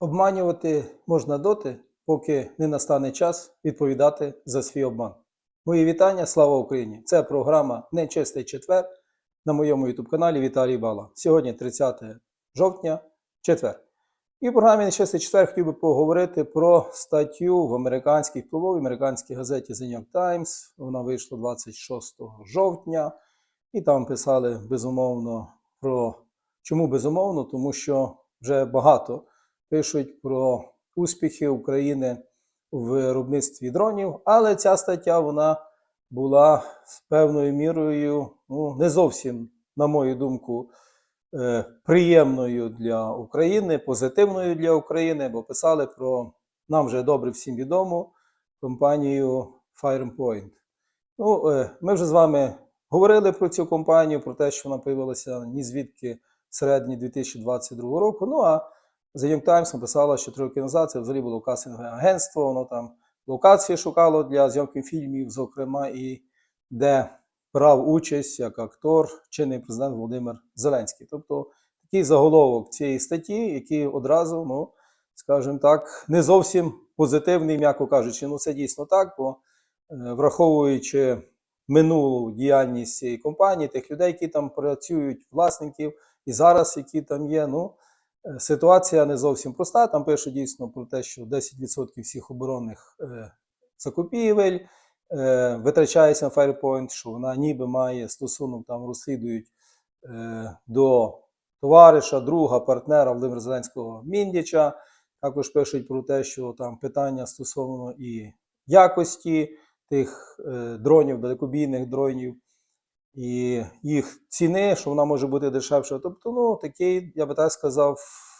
Обманювати можна доти, поки не настане час відповідати за свій обман. Мої вітання, слава Україні! Це програма Нечистий четвер на моєму youtube каналі Віталій Бала. Сьогодні 30 жовтня, четвер. І в програмі Нечистий четвер хотів би поговорити про статтю в американській впливовій американській газеті The New York Times. Вона вийшла 26 жовтня, і там писали безумовно про чому безумовно, тому що вже багато пишуть про успіхи України в виробництві дронів, але ця стаття вона була з певною мірою ну, не зовсім, на мою думку, е, приємною для України, позитивною для України, бо писали про нам вже добре всім відому компанію FirePoint. Ну, е, ми вже з вами говорили про цю компанію, про те, що вона появилася ні звідки в середині 2022 року. Ну а The Young Times написала, що три роки назад це взагалі було касингове агентство, воно там локації шукало для зйомки фільмів, зокрема, і де брав участь як актор чинний президент Володимир Зеленський. Тобто такий заголовок цієї статті, який одразу, ну, скажімо так, не зовсім позитивний, м'яко кажучи. Ну, це дійсно так, бо е, враховуючи минулу діяльність цієї компанії, тих людей, які там працюють, власників, і зараз, які там є, ну. Ситуація не зовсім проста. Там пишуть дійсно про те, що 10% всіх оборонних е, закупівель е, витрачається на FirePoint, що вона ніби має стосунок, там розслідують е, до товариша, друга, партнера Володимира Зеленського Міндіча. Також пишуть про те, що там питання стосовно і якості тих дронів, далекобійних дронів і їх ціни, що вона може бути дешевша. Тобто, ну такий, я би так сказав,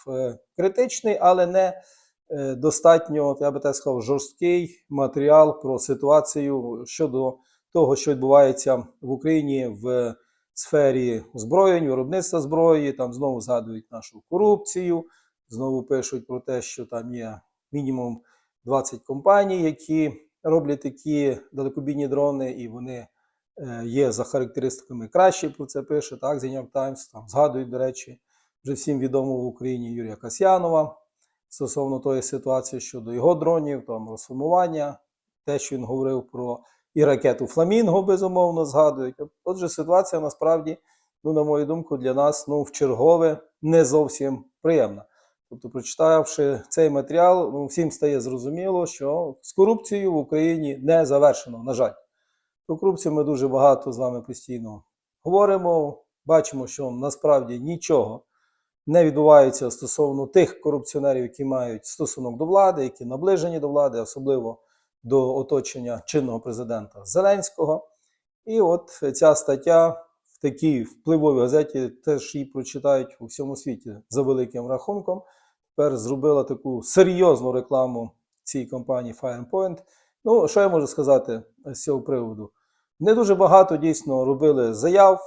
е, критичний, але не е, достатньо, я би так сказав, жорсткий матеріал про ситуацію щодо того, що відбувається в Україні в сфері озброєнь, виробництва зброї. Там знову згадують нашу корупцію, знову пишуть про те, що там є мінімум 20 компаній, які роблять такі далекобійні дрони, і вони є за характеристиками кращі, про це пише, так, York Times, там згадують, до речі, вже всім відомого в Україні Юрія Касьянова стосовно тої ситуації щодо його дронів, там розформування, те, що він говорив про і ракету Фламінго, безумовно, згадують. Отже, ситуація насправді, ну, на мою думку, для нас ну, в чергове не зовсім приємна. Тобто, прочитавши цей матеріал, ну, всім стає зрозуміло, що з корупцією в Україні не завершено, на жаль. Про корупцію ми дуже багато з вами постійно говоримо. Бачимо, що насправді нічого не відбувається стосовно тих корупціонерів, які мають стосунок до влади, які наближені до влади, особливо до оточення чинного президента Зеленського. І от ця стаття в такій впливовій газеті теж її прочитають у всьому світі за великим рахунком. Тепер зробила таку серйозну рекламу цій компанії FirePoint. Ну, що я можу сказати з цього приводу? Не дуже багато дійсно робили заяв,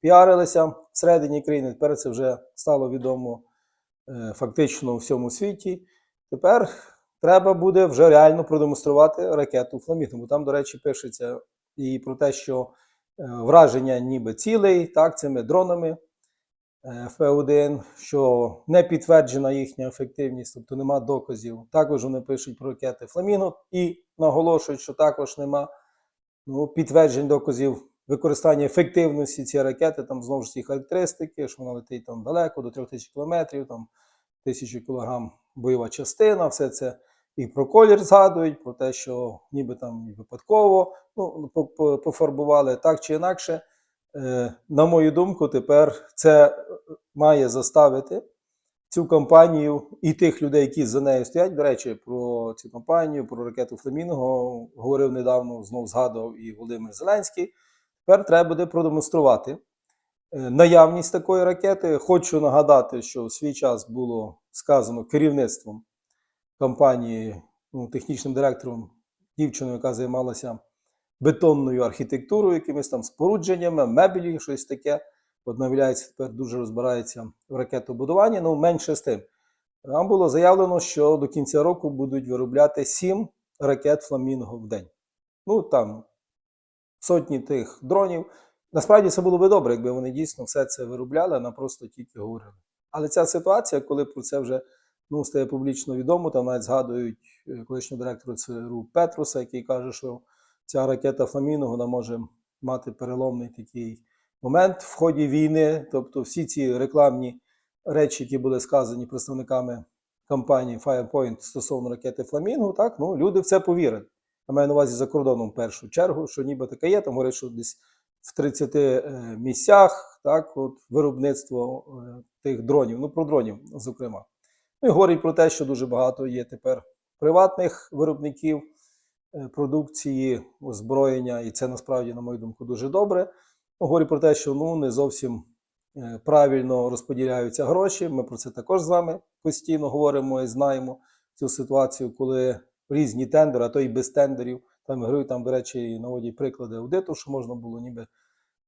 піарилися всередині країни. Тепер це вже стало відомо е, фактично у всьому світі. Тепер треба буде вже реально продемонструвати ракету Фламінго. Бо там, до речі, пишеться і про те, що е, враження ніби цілей, так, цими дронами е, ФП-1, що не підтверджена їхня ефективність, тобто нема доказів. Також вони пишуть про ракети Фламінго і наголошують, що також нема ну, підтверджень доказів використання ефективності цієї ракети, там знову ж ці характеристики, що вона летить там далеко, до 3000 кілометрів, там 1000 кілограм бойова частина, все це і про колір згадують, про те, що ніби там і випадково ну, по- по- пофарбували так чи інакше. Е, на мою думку, тепер це має заставити цю компанію і тих людей, які за нею стоять. До речі, про цю компанію, про ракету Фламінго говорив недавно, знов згадував і Володимир Зеленський. Тепер треба буде продемонструвати е, наявність такої ракети. Хочу нагадати, що в свій час було сказано керівництвом компанії, ну, технічним директором, дівчиною, яка займалася бетонною архітектурою, якимись там спорудженнями, мебелі, щось таке. От тепер дуже розбирається в ракетобудуванні, ну менше з тим. Там було заявлено, що до кінця року будуть виробляти 7 ракет Фламінго в день. Ну там сотні тих дронів. Насправді це було би добре, якби вони дійсно все це виробляли, а не просто тільки говорили. Але ця ситуація, коли про це вже ну, стає публічно відомо, там навіть згадують е, колишнього директора ЦРУ Петруса, який каже, що ця ракета Фламінго може мати переломний такий момент в ході війни. Тобто всі ці рекламні речі, які були сказані представниками компанії Firepoint стосовно ракети Фламінго, так, ну, люди в це повірили. Я маю на увазі за кордоном в першу чергу, що ніби таке є, там говорять, що десь в 30 е, місцях так, от, виробництво е, тих дронів, ну про дронів, зокрема. Ну і говорить про те, що дуже багато є тепер приватних виробників е, продукції, озброєння, і це насправді, на мою думку, дуже добре. Говорить про те, що ну, не зовсім е, правильно розподіляються гроші. Ми про це також з вами постійно говоримо і знаємо цю ситуацію, коли різні тендери, а то і без тендерів. Там грають, там, до речі, наводять приклади аудиту, що можна було ніби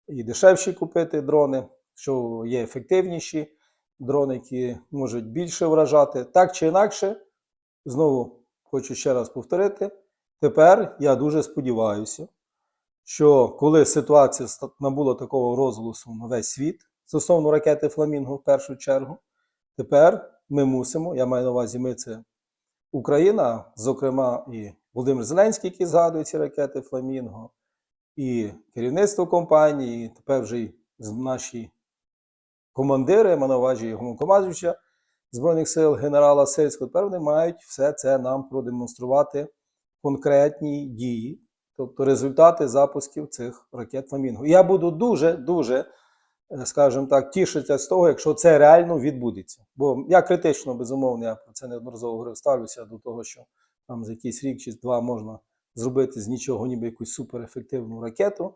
і дешевші купити дрони, що є ефективніші дрони, які можуть більше вражати. Так чи інакше, знову хочу ще раз повторити. Тепер я дуже сподіваюся, що коли ситуація набула такого розголосу на весь світ стосовно ракети Фламінго в першу чергу, тепер ми мусимо, я маю на увазі, ми це Україна, зокрема, і Володимир Зеленський, який згадує ці ракети Фламінго, і керівництво компанії, і тепер вже й наші командири, я маю на увазі головнокомандуюча Збройних сил генерала Сирського, тепер вони мають все це нам продемонструвати конкретні дії, тобто результати запусків цих ракет Фламінго. Я буду дуже, дуже, е, скажімо так, тішитися з того, якщо це реально відбудеться. Бо я критично, безумовно, я про це неодноразово говорив, ставлюся до того, що там за якийсь рік чи два можна зробити з нічого, ніби якусь суперефективну ракету,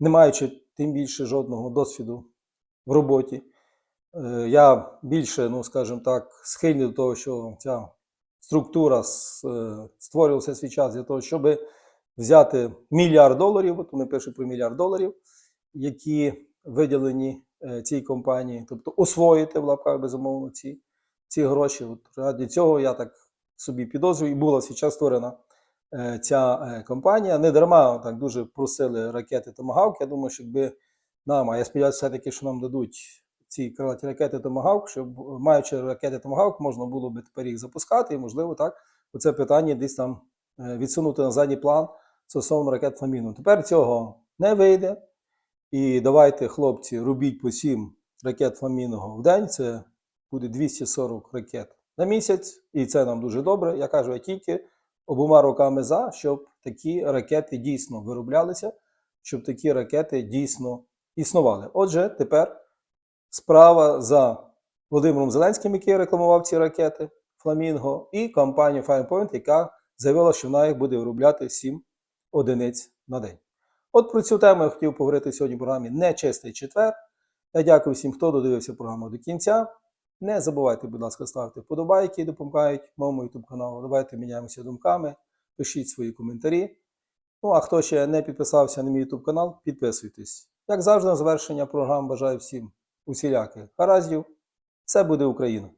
не маючи тим більше жодного досвіду в роботі. Е, Я більше, ну скажімо так, схильний до того, що ця структура е, створювалася свій час для того, щоб взяти мільярд доларів, от вони пишуть про мільярд доларів, які виділені е, цій компанії, тобто освоїти в лапках безумовно ці, ці гроші. От раді цього я так собі підозрюю, і була в свій час створена е, ця е, компанія. Не дарма так дуже просили ракети Томагавк. Я думаю, що якби нам, а я сподіваюся, все-таки, що нам дадуть ці крилаті ракети Томагавк, щоб маючи ракети Томагавк, можна було би тепер їх запускати, і можливо так оце питання десь там відсунути на задній план стосовно ракет Фламіну. Тепер цього не вийде. І давайте, хлопці, робіть по 7 ракет Фламіного в день. Це буде 240 ракет на місяць, і це нам дуже добре. Я кажу, я тільки обома руками за, щоб такі ракети дійсно вироблялися, щоб такі ракети дійсно існували. Отже, тепер справа за Володимиром Зеленським, який рекламував ці ракети Фламінго, і компанією Firepoint, яка заявила, що вона їх буде виробляти 7 одиниць на день. От про цю тему я хотів поговорити сьогодні в програмі Нечистий четвер. Я дякую всім, хто додивився програму до кінця. Не забувайте, будь ласка, ставити вподобайки, допомагають моєму YouTube каналу. Давайте міняємося думками, пишіть свої коментарі. Ну а хто ще не підписався на мій YouTube канал, підписуйтесь. Як завжди, на завершення програм бажаю всім усіляких гараздів. Все буде Україна!